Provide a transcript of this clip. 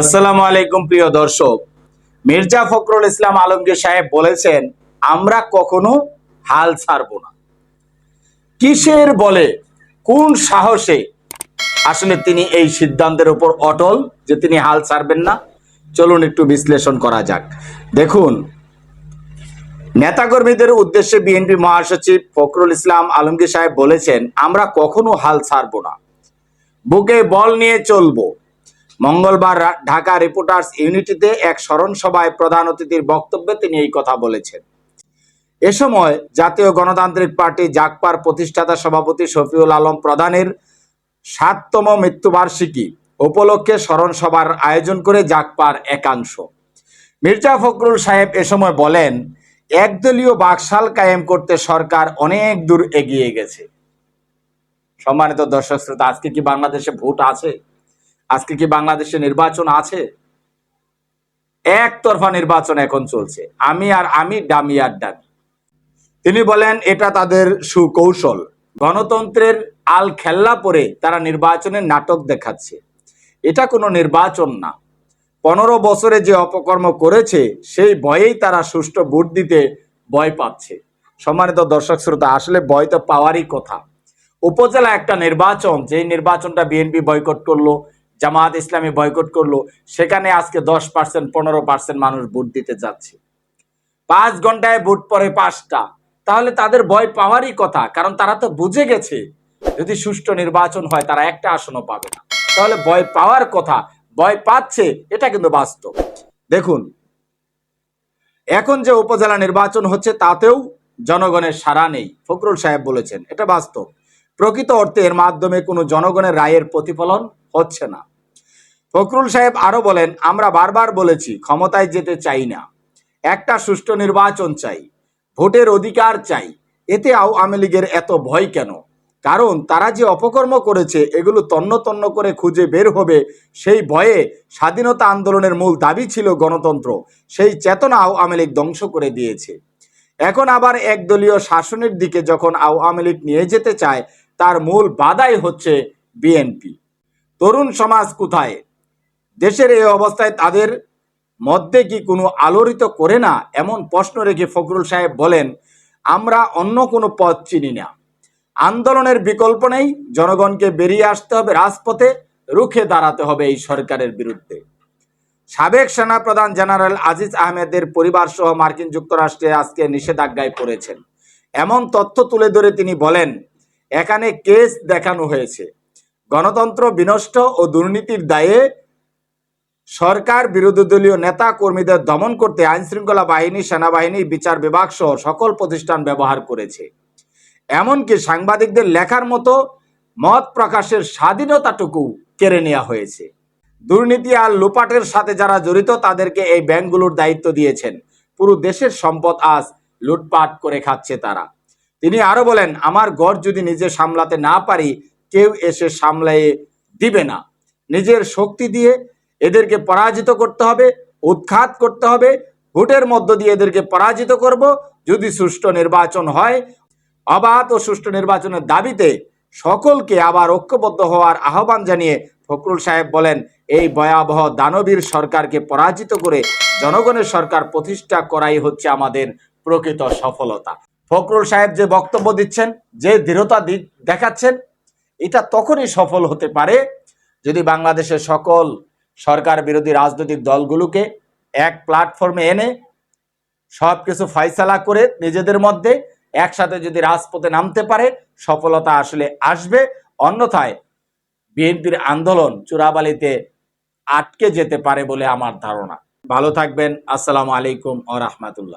আসসালামু আলাইকুম প্রিয় দর্শক। মির্জা ফখরুল ইসলাম আলমগীর সাহেব বলেছেন, আমরা কখনো হাল ছাড়ব না। কিসের বলে, কোন সাহসে? আসলে তিনি এই সিদ্ধান্তের উপর অটল যে তিনি হাল ছাড়বেন না। চলুন একটু বিশ্লেষণ করা যাক। দেখুন, নেতাকর্মীদের উদ্দেশ্যে বিএনপি মহাসচিব ফখরুল ইসলাম আলমগীর সাহেব বলেছেন, আমরা কখনো হাল ছাড়ব না। বুকে বল নিয়ে চলবো। মঙ্গলবার ঢাকা রিপোর্টার্স ইউনিটিতে এক স্মরণ সভায় প্রধান অতিথির বক্তব্যে তিনি এই কথা বলেছেন। এ সময় জাতীয় গণতান্ত্রিক পার্টি জাকপার প্রতিষ্ঠাতা সভাপতি শফিউল আলম প্রধানের সাততম মৃত্যুবার্ষিকী উপলক্ষে স্মরণ সভার আয়োজন করে জাকপার একাংশ। মির্জা ফখরুল সাহেব এ সময় বলেন, একদলীয় বাকশাল কায়েম করতে সরকার অনেক দূর এগিয়ে গেছে। সম্মানিত দর্শক শ্রোতা, আজকে কি বাংলাদেশে ভোট আছে? আজকে কি বাংলাদেশে নির্বাচন আছে? একতরফা নির্বাচন এখন চলছে। আমি আর আমি ডামি আর ডামি তিনি বলেন, এটা তাদের সুকৌশল। গণতন্ত্রের আল খেল্লা পরে তারা নির্বাচনের নাটক দেখাচ্ছে। এটা কোনো নির্বাচন না। পনেরো বছরে যে অপকর্ম করেছে, সেই ভয়েই তারা সুষ্ঠু ভোট দিতে ভয় পাচ্ছে। সম্মানিত দর্শক শ্রোতা, আসলে ভয় তো পাওয়ারই কথা। উপজেলা একটা নির্বাচন, যেই নির্বাচনটা বিএনপি বয়কট করল জামাত ইসলামী বয়কট করল, সেখানে আজকে দশ পার্সেন্ট পনেরো পার্সেন্ট মানুষ ভোট দিতে যাচ্ছে। পাঁচ ঘন্টায় ভোট পরে পাঁচটা। তাহলে তাদের ভয় পাওয়ারই কথা, কারণ তারা তো বুঝে গেছে, যদি সুষ্ঠু নির্বাচন হয়, তারা একটা আসনও পাবে না। তাহলে ভয় পাওয়ার কথা, ভয় পাচ্ছে, এটা কিন্তু বাস্তব। দেখুন, এখন যে উপজেলা নির্বাচন হচ্ছে, তাতেও জনগণের সাড়া নেই, ফখরুল সাহেব বলেছেন, এটা বাস্তব। প্রকৃত অর্থে এর মাধ্যমে কোনো জনগণের রায়ের প্রতিফলন হচ্ছে না। ফখরুল সাহেব আরও বলেন, আমরা বারবার বলেছি, ক্ষমতায় যেতে চাই না। একটা সুষ্ঠু নির্বাচন চাই, ভোটের অধিকার চাই। এতে আওয়ামী লীগের এত ভয় কেন? কারণ তারা যে অপকর্ম করেছে, এগুলো তন্ন তন্ন করে খুঁজে বের হবে। সেই ভয়ে স্বাধীনতা আন্দোলনের মূল দাবি ছিল গণতন্ত্র। সেই চেতনা আওয়ামী লীগ ধ্বংস করে দিয়েছে। এখন আবার একদলীয় শাসনের দিকে যখন আওয়ামী লীগ নিয়ে যেতে চায়, তার মূল বাধাই হচ্ছে বিএনপি। তরুণ সমাজ কোথায়? দেশের এই অবস্থায় তাদের মধ্যে কি কোনো আলোড়িত করে না? এমন প্রশ্ন রেখে ফখরুল সাহেব বলেন, আমরা অন্য কোনো পথ চিনি না। আন্দোলনের বিকল্প নেই। জনগণকে বেরিয়ে আসতে হবে রাজপথে, রুখে দাঁড়াতে হবে এই সরকারের বিরুদ্ধে। সাবেক সেনাপ্রধান জেনারেল আজিজ আহমেদের পরিবার সহ মার্কিন যুক্তরাষ্ট্রে আজকে নিষেধাজ্ঞায় পড়েছেন। এমন তথ্য তুলে ধরে তিনি বলেন, এখানে কেস দেখানো হয়েছে। গণতন্ত্র বিনষ্ট ও দুর্নীতির দায়ে সরকার বিরোধী দলীয় নেতা কর্মীদের দমন করতে আইন শৃঙ্খলা বাহিনী, সেনাবাহিনী, বিচার বিভাগ সহ সকল প্রতিষ্ঠান ব্যবহার করেছে। এমনকি সাংবাদিকদের লেখার মতো মত প্রকাশের স্বাধীনতাটুকু কেড়ে নেওয়া হয়েছে। দুর্নীতি আর লুপাটের সাথে যারা জড়িত, তাদেরকে এই ব্যাংকগুলোর দায়িত্ব দিয়েছেন। পুরো দেশের সম্পদ আজ লুটপাট করে খাচ্ছে তারা। তিনি আরও বলেন, আমার গড় যদি নিজে সামলাতে না পারি, কেউ এসে সামলায়ে দিবে না। নিজের শক্তি দিয়ে এদেরকে পরাজিত করতে হবে, উৎখাত করতে হবে। ভোটের মধ্য দিয়ে এদেরকে পরাজিত করব। যদি সুষ্ঠু নির্বাচন হয়, অবাধ ও সুষ্ঠু নির্বাচনের দাবিতে সকলকে আবার ঐক্যবদ্ধ হওয়ার আহ্বান জানিয়ে ফখরুল সাহেব বলেন, এই ভয়াবহ দানবীর সরকারকে পরাজিত করে জনগণের সরকার প্রতিষ্ঠা করাই হচ্ছে আমাদের প্রকৃত সফলতা। ফখরুল সাহেব যে বক্তব্য দিচ্ছেন, যে দৃঢ়তা দেখাচ্ছেন, এটা তখনই সফল হতে পারে যদি বাংলাদেশের সকল সরকার বিরোধী রাজনৈতিক দলগুলোকে এক প্ল্যাটফর্মে এনে সব কিছু ফয়সালা করে নিজেদের মধ্যে একসাথে যদি রাজপথে নামতে পারে, সফলতা আসলে আসবে। অন্যথায় বিএনপির আন্দোলন চূড়াবালিতে আটকে যেতে পারে বলে আমার ধারণা। ভালো থাকবেন। আসসালামু আলাইকুম ও রহমতুল্লাহ।